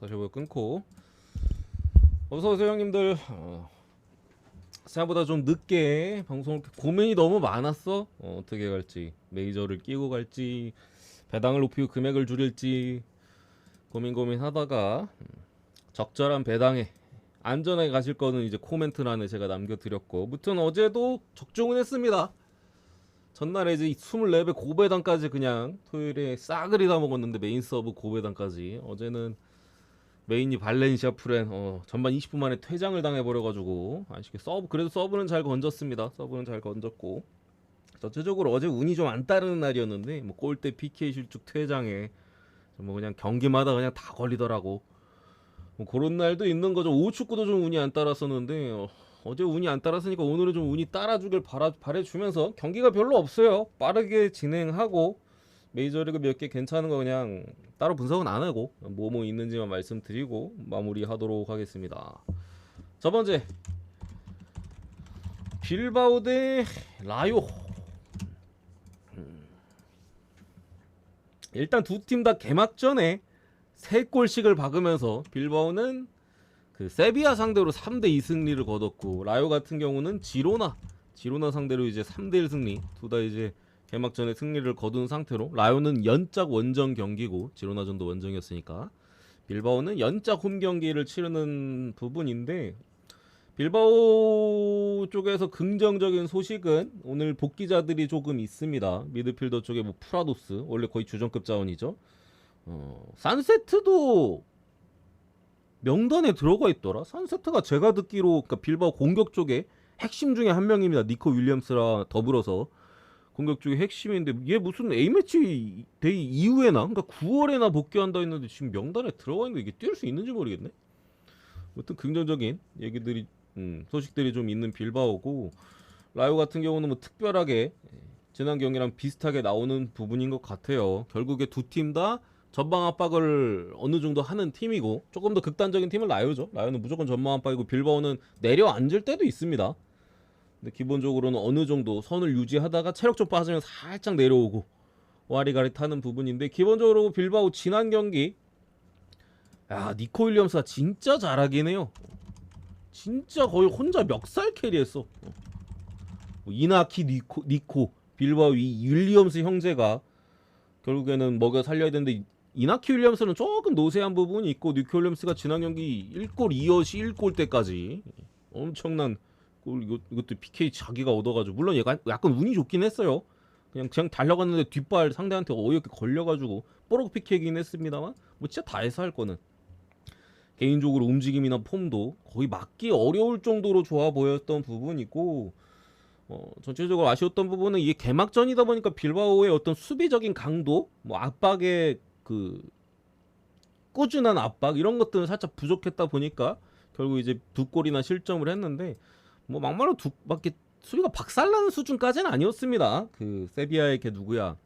다시 한번 끊고 어서 오세요 형님들. 어, 생각보다 좀 늦게 방송을 고민이 너무 많았어. 어, 어떻게 갈지 메이저를 끼고 갈지 배당을 높이고 금액을 줄일지 고민 고민 하다가 음, 적절한 배당에 안전하게 가실 거는 이제 코멘트란에 제가 남겨드렸고 무튼 어제도 적중은 했습니다. 전날에 이제 24배 고배당까지 그냥 토요일에 싸그리 다 먹었는데 메인 서브 고배당까지 어제는 메인이 발렌시아 프렌 어, 전반 20분 만에 퇴장을 당해버려가지고 아쉽게 서브 그래도 서브는 잘 건졌습니다. 서브는 잘 건졌고 전체적으로 어제 운이 좀 안 따르는 날이었는데 뭐 골대 PK 실축 퇴장에 뭐 그냥 경기마다 그냥 다 걸리더라고. 뭐 그런 날도 있는 거죠. 오축구도 좀 운이 안 따랐었는데 어, 어제 운이 안 따랐으니까 오늘은 좀 운이 따라주길 바라, 바래주면서 경기가 별로 없어요. 빠르게 진행하고 메이저리그 몇 개 괜찮은 거 그냥 따로 분석은 안 하고 뭐뭐 있는지만 말씀드리고 마무리하도록 하겠습니다. 첫 번째 빌바오 대 라요. 음. 일단 두 팀 다 개막전에 세 골씩을 박으면서 빌바오는 그 세비야 상대로 3대 2 승리를 거뒀고 라요 같은 경우는 지로나 지로나 상대로 이제 3대 1 승리 둘 다 이제 개막전에 승리를 거둔 상태로 라요는 연짝 원정 경기고 지로나전도 원정이었으니까 빌바오는 연짝 홈 경기를 치르는 부분인데 빌바오 쪽에서 긍정적인 소식은 오늘 복귀자들이 조금 있습니다. 미드필더 쪽에 뭐 프라도스 원래 거의 주전급 자원이죠. 어, 산세트도 명단에 들어가 있더라. 산세트가 제가 듣기로 그러니까 빌바오 공격 쪽에 핵심 중에 한 명입니다. 니코 윌리엄스랑 더불어서 공격 쪽에 핵심인데 얘 무슨 A매치 데이 이후에나 그러니까 9월에나 복귀한다 했는데 지금 명단에 들어가 있는데 이게 뛸 수 있는지 모르겠네. 아무튼 긍정적인 얘기들이 음, 소식들이 좀 있는 빌바오고 라요 같은 경우는 뭐 특별하게 지난 경기랑 비슷하게 나오는 부분인 것 같아요. 결국에 두 팀 다 전방 압박을 어느 정도 하는 팀이고 조금 더 극단적인 팀은 라요죠. 라요는 무조건 전방 압박이고 빌바오는 내려앉을 때도 있습니다. 근데 기본적으로는 어느 정도 선을 유지하다가 체력 좀 빠지면 살짝 내려오고 와리가리 타는 부분인데 기본적으로 빌바오 지난 경기 야 니코 윌리엄스가 진짜 잘하긴 해요. 진짜 거의 혼자 멱살 캐리했어. 어. 뭐 이나키 니코 니코 빌바오 이 윌리엄스 형제가 결국에는 먹여 살려야 되는데 이- 이나키 윌리엄스는 조금 노세한 부분이 있고 니코 윌리엄스가 지난 경기 1골 2어시 1골 때까지 엄청난 골 이것, 이것도 PK 자기가 얻어가지고 물론 얘가 약간 운이 좋긴 했어요. 그냥 그냥 달려갔는데 뒷발 상대한테 어이없게 걸려가지고 뽀록 PK이긴 했습니다만 뭐 진짜 다 해서 할 거는 개인적으로 움직임이나 폼도 거의 막기 어려울 정도로 좋아 보였던 부분이고 어, 전체적으로 아쉬웠던 부분은 이게 개막전이다 보니까 빌바오의 어떤 수비적인 강도, 뭐 압박의 그 꾸준한 압박 이런 것들은 살짝 부족했다 보니까 결국 이제 두 골이나 실점을 했는데 뭐 막말로 두 밖에 수비가 박살나는 수준까지는 아니었습니다. 그 세비야의 걔 누구야?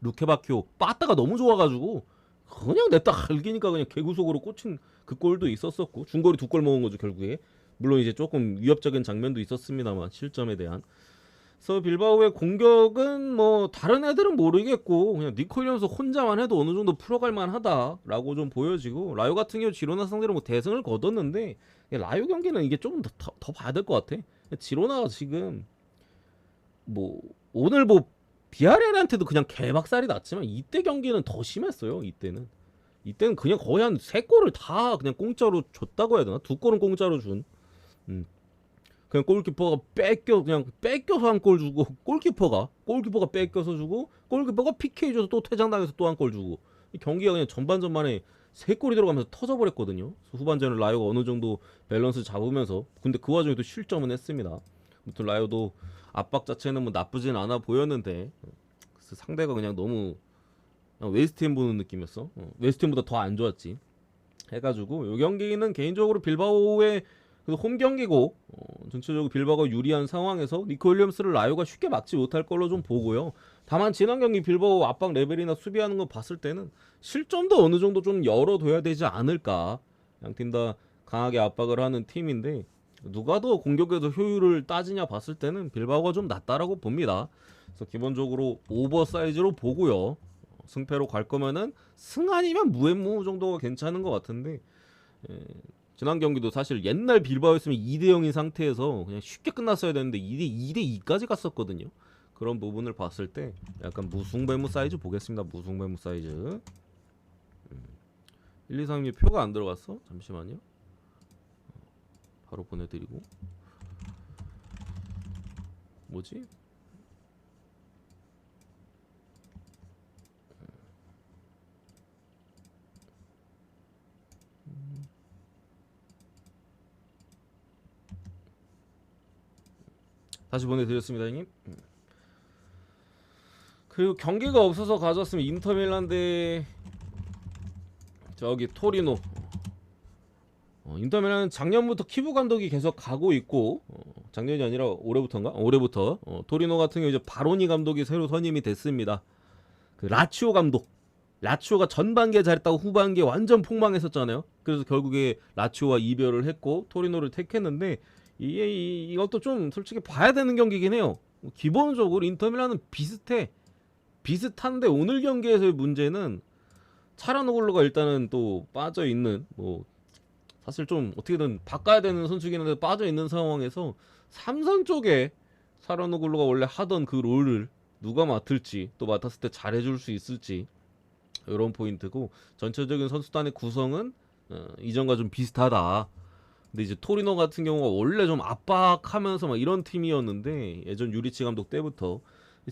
루케바키오 빠따가 너무 좋아가지고 그냥 냈다 갈기니까 그냥 개구속으로 꽂힌 그 골도 있었었고 중거리 두 골 먹은 거죠 결국에 물론 이제 조금 위협적인 장면도 있었습니다만 실점에 대한 그래서 빌바오의 공격은 뭐 다른 애들은 모르겠고 그냥 니코 윌리엄스 혼자만 해도 어느 정도 풀어갈 만하다라고 좀 보여지고 라요 같은 경우 지로나 상대로 뭐 대승을 거뒀는데 라요 경기는 이게 조금 더, 더, 더 봐야 될 것 같아. 지로나가 지금 뭐 오늘 뭐 비아레알한테도 그냥 개박살이 났지만 이때 경기는 더 심했어요 이때는. 이때는 그냥 거의 한 세 골을 다 그냥 공짜로 줬다고 해야 되나? 두 골은 공짜로 준. 음. 그냥 골키퍼가 뺏겨 그냥 뺏겨서 한 골 주고 골키퍼가 골키퍼가 뺏겨서 주고 골키퍼가 PK 줘서 또 퇴장당해서 또 한 골 주고. 이 경기가 그냥 전반전만에 세 골이 들어가면서 터져버렸거든요. 후반전은 라이오가 어느 정도 밸런스 잡으면서 근데 그 와중에도 실점은 했습니다. 아무튼 라이오도 압박 자체는 뭐 나쁘진 않아 보였는데 그래서 상대가 그냥 너무 그냥 웨스트햄 보는 느낌이었어. 어, 웨스트햄보다 더 안 좋았지. 해가지고 이 경기는 개인적으로 빌바오의 그홈 경기고 어, 전체적으로 빌바오가 유리한 상황에서 니코 윌리엄스를 라이오가 쉽게 막지 못할 걸로 좀 보고요. 다만 지난 경기 빌바오 압박 레벨이나 수비하는 거 봤을 때는 실점도 어느 정도 좀 열어둬야 되지 않을까. 양 팀 다 강하게 압박을 하는 팀인데 누가 더 공격에서 효율을 따지냐 봤을 때는 빌바오가 좀 낫다라고 봅니다. 그래서 기본적으로 오버 사이즈로 보고요. 어, 승패로 갈 거면은 승 아니면 무앤무 정도가 괜찮은 것 같은데 예, 지난 경기도 사실 옛날 빌바오였으면 2대 0인 상태에서 그냥 쉽게 끝났어야 되는데 2대 2대 2까지 갔었거든요. 그런 부분을 봤을 때 약간 무승배무 사이즈 보겠습니다. 무승배무 사이즈. 음. 1, 2, 3이 표가 안 들어갔어? 잠시만요. 바로 보내드리고. 뭐지? 다시 보내드렸습니다, 형님. 그리고 경기가 없어서 가져왔으면 인터밀란 대 저기 토리노. 어, 인터밀란은 작년부터 키부 감독이 계속 가고 있고 어, 작년이 아니라 올해부터인가? 어, 올해부터 어, 토리노 같은 경우 이제 바로니 감독이 새로 선임이 됐습니다. 그 라치오 감독. 라치오가 전반기에 잘했다고 후반기에 완전 폭망했었잖아요. 그래서 결국에 라치오와 이별을 했고 토리노를 택했는데 이게 이, 이것도 좀 솔직히 봐야 되는 경기긴 해요. 기본적으로 인터밀란은 비슷해. 비슷한데 오늘 경기에서의 문제는 차라노글로가 일단은 또 빠져 있는 뭐 사실 좀 어떻게든 바꿔야 되는 선수긴 한데 빠져 있는 상황에서 삼선 쪽에 차라노글로가 원래 하던 그 롤을 누가 맡을지 또 맡았을 때 잘해줄 수 있을지 이런 포인트고 전체적인 선수단의 구성은 어, 이전과 좀 비슷하다. 근데 이제 토리노 같은 경우가 원래 좀 압박하면서 막 이런 팀이었는데 예전 유리치 감독 때부터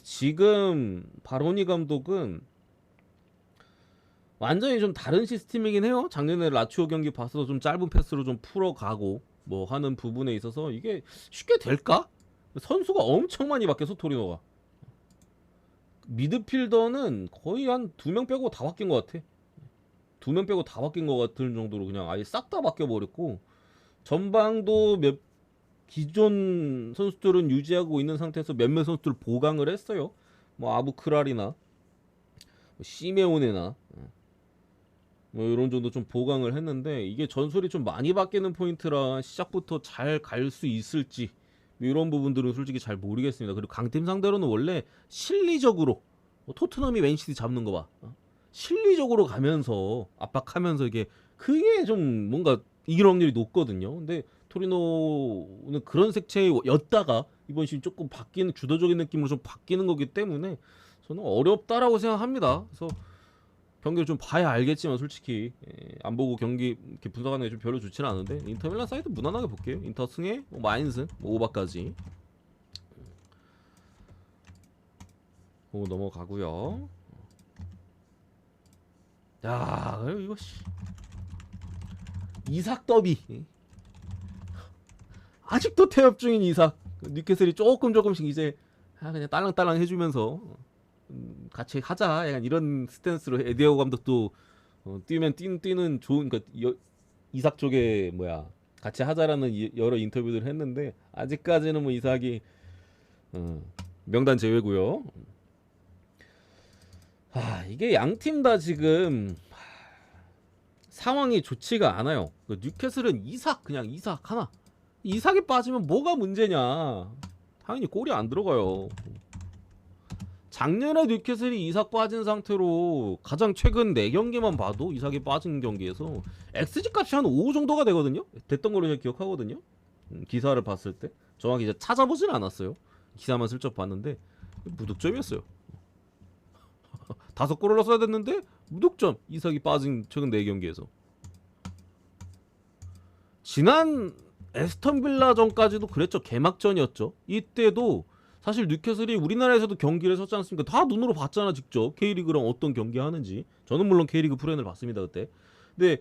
지금 바로니 감독은 완전히 좀 다른 시스템이긴 해요. 작년에 라치오 경기 봤어도 좀 짧은 패스로 좀 풀어가고 뭐 하는 부분에 있어서 이게 쉽게 될까? 선수가 엄청 많이 바뀌어서 토리노가 미드필더는 거의 한 두 명 빼고 다 바뀐 것 같아. 두 명 빼고 다 바뀐 것 같은 정도로 그냥 아예 싹 다 바뀌어 버렸고 전방도 몇 기존 선수들은 유지하고 있는 상태에서 몇몇 선수들 보강을 했어요. 뭐 아부크랄이나 뭐 시메오네나 뭐 이런 정도 좀 보강을 했는데 이게 전술이 좀 많이 바뀌는 포인트라 시작부터 잘 갈 수 있을지 뭐 이런 부분들은 솔직히 잘 모르겠습니다. 그리고 강팀 상대로는 원래 실리적으로 뭐 토트넘이 맨시티 잡는 거 봐. 어? 실리적으로 가면서 압박하면서 이게 그게 좀 뭔가 이길 확률이 높거든요. 근데 토리노는 그런 색채였다가 이번 시즌 조금 바뀌는 주도적인 느낌으로 좀 바뀌는 거기 때문에 저는 어렵다라고 생각합니다. 그래서 경기를 좀 봐야 알겠지만 솔직히 예, 안 보고 경기 이렇게 분석하는 게 좀 별로 좋지는 않은데 인터 밀란 사이드 무난하게 볼게요. 인터 승에 뭐 마인승 뭐 오바까지 보고 넘어가고요. 야 이거 씨 이삭 더비 아직도 태엽 중인 이삭 뉴캐슬이 조금 조금씩 이제 아, 그냥 딸랑딸랑 해주면서 음, 같이 하자 약간 이런 스탠스로 에디오 감독도 어, 뛰면 뛰, 뛰는 좋은 그 이삭 쪽에 뭐야 같이 하자라는 이- 여러 인터뷰들을 했는데 아직까지는 뭐 이삭이 어, 명단 제외고요. 아 이게 양 팀 다 지금 하, 상황이 좋지가 않아요. 그 뉴캐슬은 이삭 그냥 이삭 하나 이삭이 빠지면 뭐가 문제냐? 당연히 골이 안 들어가요. 작년에 뉴캐슬이 이삭 빠진 상태로 가장 최근 4경기만 봐도 이삭이 빠진 경기에서 XG 값이 한 5 정도가 되거든요. 됐던 걸로 제가 기억하거든요. 음, 기사를 봤을 때 정확히 이제 찾아보진 않았어요. 기사만 슬쩍 봤는데 무득점이었어요. 다섯 골을 넣어야 됐는데 무득점 이삭이 빠진 최근 4경기에서 지난 에스턴 빌라전까지도 그랬죠. 개막전이었죠. 이때도 사실 뉴캐슬이 우리나라에서도 경기를 섰지 않습니까? 다 눈으로 봤잖아 직접 K리그랑 어떤 경기 하는지. 저는 물론 K리그 프렌을 봤습니다 그때. 근데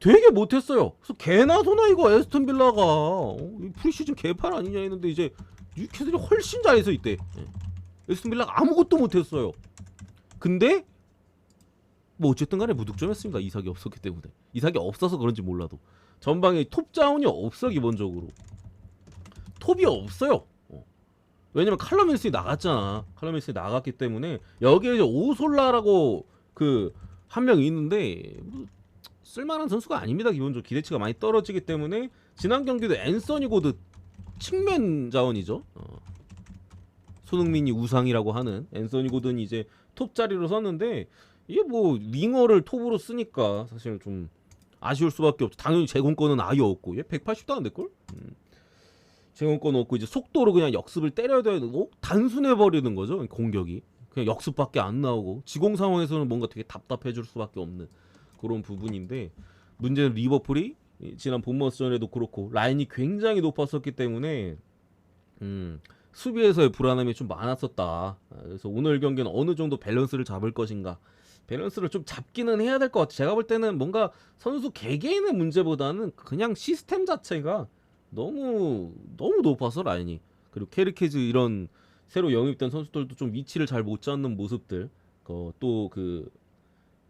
되게 못했어요. 그래서 개나 소나 이거 에스턴 빌라가 어, 이 프리시즌 개판 아니냐 했는데 이제 뉴캐슬이 훨씬 잘해서 이때 예. 에스턴 빌라가 아무것도 못했어요. 근데 뭐 어쨌든 간에 무득점했습니다. 이삭이 없었기 때문에. 이삭이 없어서 그런지 몰라도. 전방에 톱 자원이 없어 기본적으로. 톱이 없어요. 어. 왜냐면 힐슨이 나갔잖아. 힐슨이 나갔기 때문에 여기에 이제 오솔라라고 그 한 명 있는데 뭐 쓸만한 선수가 아닙니다. 기본적으로 기대치가 많이 떨어지기 때문에 지난 경기도 앤서니 고드 측면 자원이죠. 어. 손흥민이 우상이라고 하는 앤서니 고든이 이제 톱 자리로 섰는데 이게 뭐 링어를 톱으로 쓰니까 사실 좀 아쉬울 수밖에 없죠. 당연히 제공권은 아예 없고 얘 180도 안 될걸? 음. 제공권 없고 이제 속도로 그냥 역습을 때려야 되고 단순해 버리는 거죠 공격이 그냥 역습밖에 안 나오고 지공 상황에서는 뭔가 되게 답답해질 수밖에 없는 그런 부분인데 문제는 리버풀이 이 지난 본머스전에도 그렇고 라인이 굉장히 높았었기 때문에 음, 수비에서의 불안함이 좀 많았었다. 아, 그래서 오늘 경기는 어느 정도 밸런스를 잡을 것인가. 밸런스를 좀 잡기는 해야 될 것 같아요. 제가 볼 때는 뭔가 선수 개개인의 문제보다는 그냥 시스템 자체가 너무 너무 높아서 라인이 그리고 케르케즈 이런 새로 영입된 선수들도 좀 위치를 잘 못 잡는 모습들 어, 또그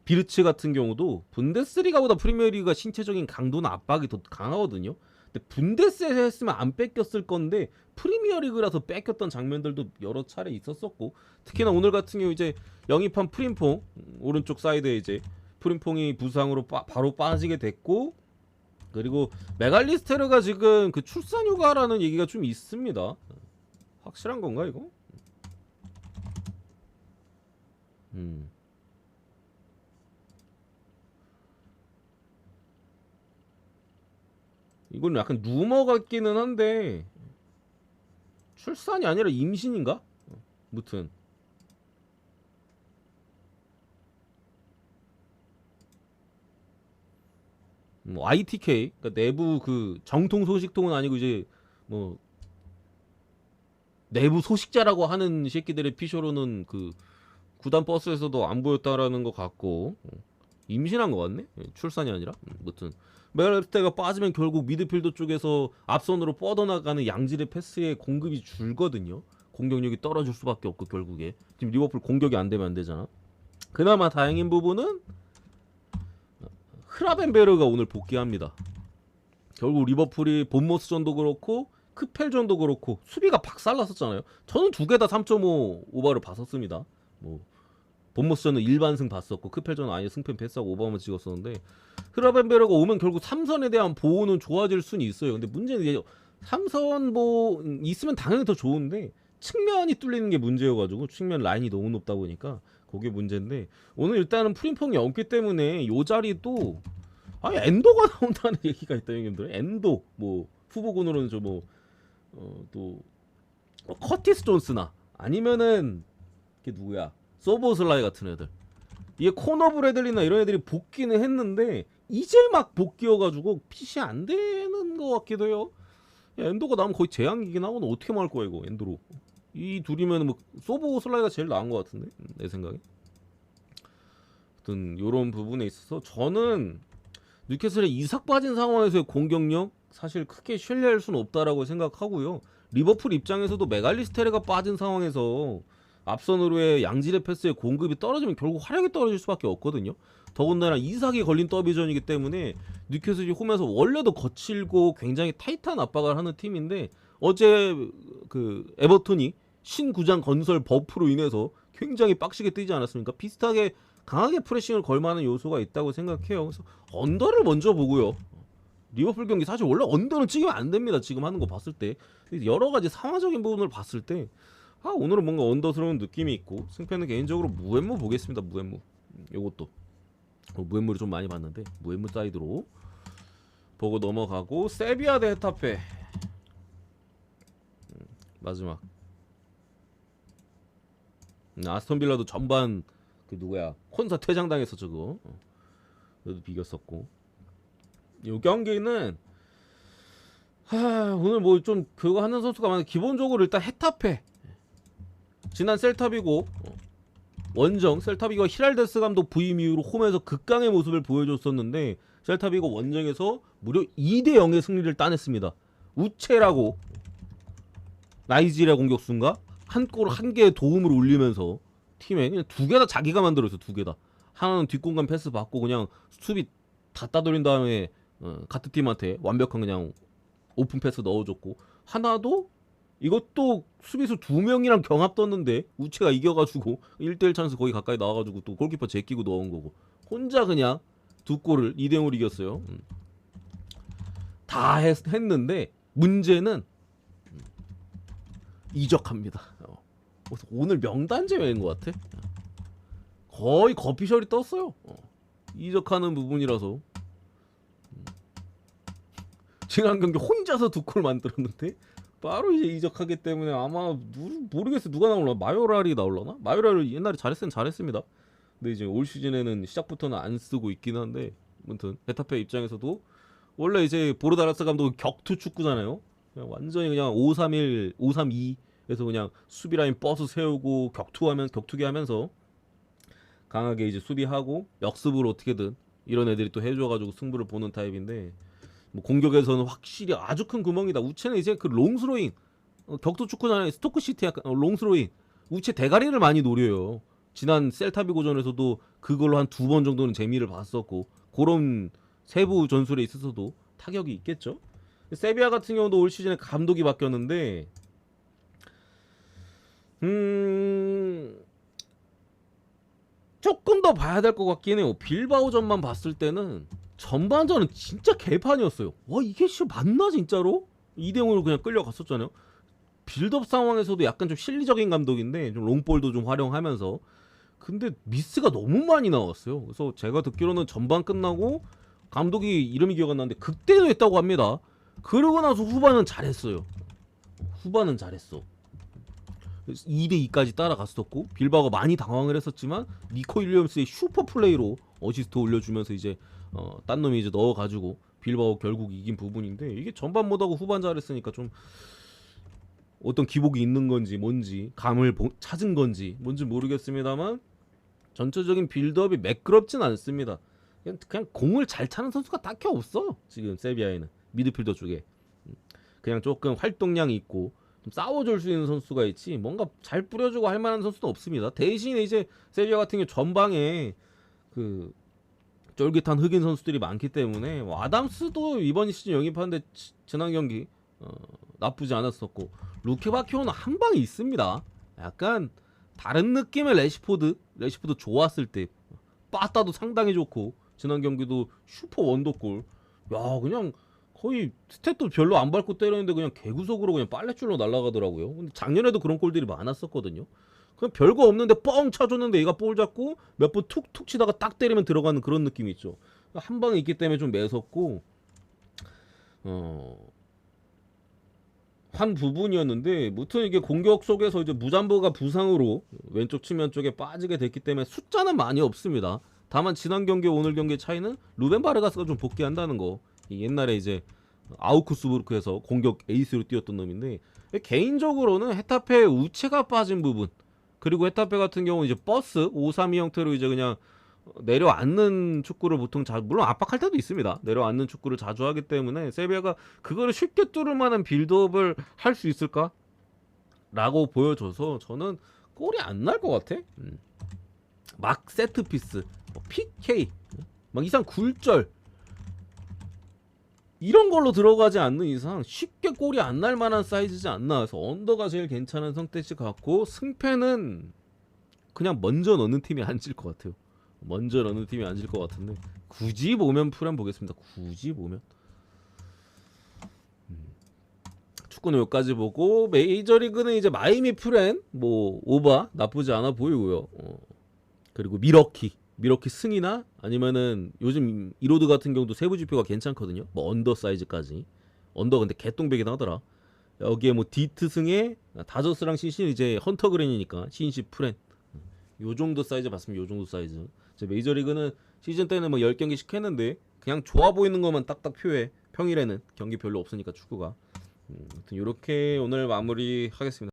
비르츠 같은 경우도 분데스리가보다 프리미어리그가 신체적인 강도나 압박이 더 강하거든요. 근데 분데스에서 했으면 안 뺏겼을 건데 프리미어리그라서 뺏겼던 장면들도 여러 차례 있었었고 특히나 오늘 같은 경우 이제 영입한 프림퐁 음, 오른쪽 사이드에 이제 프림퐁이 부상으로 빠- 바로 빠지게 됐고 그리고 메갈리스테르가 지금 그 출산 휴가라는 얘기가 좀 있습니다. 확실한 건가 이거? 음. 이건 약간 루머 같기는 한데 출산이 아니라 임신인가? 어, 무튼. 뭐 ITK 그러니까 내부 그 정통 소식통은 아니고 이제 뭐 내부 소식자라고 하는 새끼들의 피쇼로는 그 구단 버스에서도 안 보였다라는 것 같고. 어, 임신한 것 같네? 예, 출산이 아니라? 음, 무튼 메갈리스테가 빠지면 결국 미드필더 쪽에서 앞선으로 뻗어나가는 양질의 패스의 공급이 줄거든요. 공격력이 떨어질 수밖에 없고 결국에 지금 리버풀 공격이 안 되면 안 되잖아. 그나마 다행인 부분은 흐라벤베르가 오늘 복귀합니다. 결국 리버풀이 본모스전도 그렇고 크펠전도 그렇고 수비가 박살났었잖아요. 저는 두 개 다 3.5 오버를 봤었습니다. 뭐 본모스전은 일반승 봤었고 크펠전은 아예 승패 패스하고 오버만 찍었었는데 흐라벤베르가 오면 결국 삼선에 대한 보호는 좋아질 수는 있어요. 근데 문제는 이제 삼선 보 있으면 당연히 더 좋은데 측면이 뚫리는 게 문제여가지고 측면 라인이 너무 높다 보니까 그게 문제인데 오늘 일단은 프림퐁이 없기 때문에 요 자리도 아니 엔도가 나온다는 얘기가 있다 형님들 엔도 뭐 후보군으로는 저뭐어또 커티스 존스나 아니면은 이게 누구야 소보슬라이 같은 애들 이게 코너 브래들리나 이런 애들이 복귀는 했는데 이제 막 복귀여가지고 핏이 안 되는 것 같기도 해요. 야, 엔도가 나면 거의 재앙이긴 하고 는 어떻게 막을 거야 이거 엔도로. 이 둘이면 뭐 소보 슬라이가 제일 나은 것 같은데 내 생각에. 아무튼 이런 부분에 있어서 저는 뉴캐슬의 이삭 빠진 상황에서의 공격력 사실 크게 신뢰할 수는 없다라고 생각하고요. 리버풀 입장에서도 메갈리스테르가 빠진 상황에서 앞선으로의 양질의 패스의 공급이 떨어지면 결국 화력이 떨어질 수밖에 없거든요. 더군다나 이삭이 걸린 더비전이기 때문에 뉴캐슬이 홈에서 원래도 거칠고 굉장히 타이트한 압박을 하는 팀인데 어제 그 에버턴이 신구장 건설 버프로 인해서 굉장히 빡시게 뛰지 않았습니까? 비슷하게 강하게 프레싱을 걸 만한 요소가 있다고 생각해요. 그래서 언더를 먼저 보고요. 리버풀 경기 사실 원래 언더는 찍으면 안 됩니다. 지금 하는 거 봤을 때 여러 가지 상황적인 부분을 봤을 때 아, 오늘은 뭔가 언더스러운 느낌이 있고 승패는 개인적으로 무앤무 보겠습니다. 무앤무. 음, 요것도 어, 무앤무를 좀 많이 봤는데 무앤무 사이드로 보고 넘어가고 세비야 대 헤타페 음, 마지막 음, 아스톤 빌라도 전반 그 누구야 콘사 퇴장당했어 저거 어. 그래도 비겼었고 요 경기는 하, 오늘 뭐좀 그거 하는 선수가 많은데 기본적으로 일단 헤타페 지난 어, 원정 셀타비고 히랄데스 감독 부임 이후로 홈에서 극강의 모습을 보여줬었는데 셀타비고 원정에서 무려 2대 0의 승리를 따냈습니다. 우체라고 나이지리아 공격수인가 한골한 개의 도움을 올리면서 팀에 그냥 두 개 다 자기가 만들었어 두 개 다. 하나는 뒷공간 패스 받고 그냥 수비 다 따돌린 다음에 어, 같은 팀한테 완벽한 그냥 오픈 패스 넣어줬고 하나도 이것도 수비수 두 명이랑 경합 떴는데 우체가 이겨가지고 1대1 찬스 거의 가까이 나와가지고 또 골키퍼 제끼고 넣은 거고 혼자 그냥 두 골을 2대 0으로 이겼어요. 음. 다 했, 했는데 문제는 음, 이적합니다. 어. 오늘 명단 제외인 것 같아. 거의 거피셜이 떴어요. 어. 이적하는 부분이라서 음. 지난 경기 혼자서 두 골 만들었는데 바로 이제 이적하기 때문에 아마 누, 모르겠어 누가 나올라 마요랄이 나올라나? 마요랄을 옛날에 잘했으면 잘했습니다. 근데 이제 올 시즌에는 시작부터는 안 쓰고 있긴 한데 아무튼 베타페 입장에서도 원래 이제 보르다라스 감독은 격투 축구잖아요. 그냥 완전히 그냥 531, 532에서 그냥 수비 라인 버스 세우고 격투하면 격투기 하면서 강하게 이제 수비하고 역습으로 어떻게든 이런 애들이 또 해줘가지고 승부를 보는 타입인데 뭐 공격에서는 확실히 아주 큰 구멍이다. 우체는 이제 그 롱스로잉 어, 격투 축구잖아요. 스토크 시티 약간 어, 롱스로잉 우체 대가리를 많이 노려요. 지난 셀타비 고전에서도 그걸로 한 두 번 정도는 재미를 봤었고 그런 세부 전술에 있어서도 타격이 있겠죠. 세비야 같은 경우도 올 시즌에 감독이 바뀌었는데 음 조금 더 봐야 될 것 같긴 해요. 빌바오전만 봤을 때는 전반전은 진짜 개판이었어요. 와 이게 씨 맞나 진짜로? 2대 0으로 그냥 끌려갔었잖아요. 빌드업 상황에서도 약간 좀 실리적인 감독인데 좀 롱볼도 좀 활용하면서 근데 미스가 너무 많이 나왔어요. 그래서 제가 듣기로는 전반 끝나고 감독이 이름이 기억 안 나는데 극대도 했다고 합니다. 그러고 나서 후반은 잘했어요. 후반은 잘했어. 2대 2까지 따라갔었고 빌바오가 많이 당황을 했었지만 니코 윌리엄스의 슈퍼 플레이로 어시스트 올려주면서 이제 어, 딴 놈이 이제 넣어가지고 빌바오 결국 이긴 부분인데 이게 전반 못하고 후반 잘했으니까 좀 어떤 기복이 있는 건지 뭔지 감을 보- 찾은 건지 뭔지 모르겠습니다만 전체적인 빌드업이 매끄럽진 않습니다. 그냥, 그냥 공을 잘 차는 선수가 딱히 없어 지금 세비야에는 미드필더 쪽에 음, 그냥 조금 활동량이 있고 좀 싸워줄 수 있는 선수가 있지 뭔가 잘 뿌려주고 할 만한 선수는 없습니다. 대신에 이제 세비야 같은 경우 전방에 그 쫄깃한 흑인 선수들이 많기 때문에 뭐 아담스도 이번 시즌 영입하는데 지- 지난 경기 어, 나쁘지 않았었고 루케바키오는 한 방이 있습니다. 약간 다른 느낌의 레시포드 레시포드 좋았을 때 빠따도 상당히 좋고 지난 경기도 슈퍼 원더골 야 그냥 거의 스탯도 별로 안 밟고 때렸는데 그냥 개구석으로 그냥 빨래줄로 날아가더라고요. 근데 작년에도 그런 골들이 많았었거든요. 그냥 별거 없는데 뻥 차줬는데 얘가 볼 잡고 몇 번 툭툭 치다가 딱 때리면 들어가는 그런 느낌이 있죠. 한 방에 있기 때문에 좀 매섭고 어. 한 부분이었는데 무튼 이게 공격 속에서 이제 무잠보가 부상으로 왼쪽 측면 쪽에 빠지게 됐기 때문에 숫자는 많이 없습니다. 다만 지난 경기 오늘 경기 차이는 루벤 바르가스가 좀 복귀한다는 거. 이 옛날에 이제 아우쿠스부르크에서 공격 에이스로 뛰었던 놈인데 개인적으로는 헤타페 우체가 빠진 부분 그리고 헤타페 같은 경우 이제 버스 532 형태로 이제 그냥 내려앉는 축구를 보통 자 물론 압박할 때도 있습니다. 내려앉는 축구를 자주 하기 때문에 세비야가 그거를 쉽게 뚫을 만한 빌드업을 할 수 있을까? 라고 보여줘서 저는 골이 안 날 것 같아. 음. 막 세트 피스, 뭐 PK, 막 이상 굴절 이런 걸로 들어가지 않는 이상 쉽게 골이 안 날 만한 사이즈지 않나 해서 언더가 제일 괜찮은 선택지 같고 승패는 그냥 먼저 넣는 팀이 앉을 것 같아요. 먼저 넣는 팀이 앉을 것 같은데 굳이 보면 프렌 보겠습니다. 굳이 보면 음. 축구는 여기까지 보고 메이저리그는 이제 마이미 프렌 뭐 오바 나쁘지 않아 보이고요. 어. 그리고 미러키 미러키 승이나 아니면은 요즘 이로드 같은 경우도 세부 지표가 괜찮거든요. 뭐 언더 사이즈까지 언더 근데 개똥배긴 하더라. 여기에 뭐 디트 승에 다저스랑 신신 이제 헌터 그랜이니까 신시 프렌 요 정도 사이즈 봤으면 요 정도 사이즈. 이제 메이저리그는 시즌 때는 뭐 10경기씩 했는데 그냥 좋아 보이는 것만 딱딱 표해. 평일에는 경기 별로 없으니까 축구가. 음, 아무튼 이렇게 오늘 마무리 하겠습니다.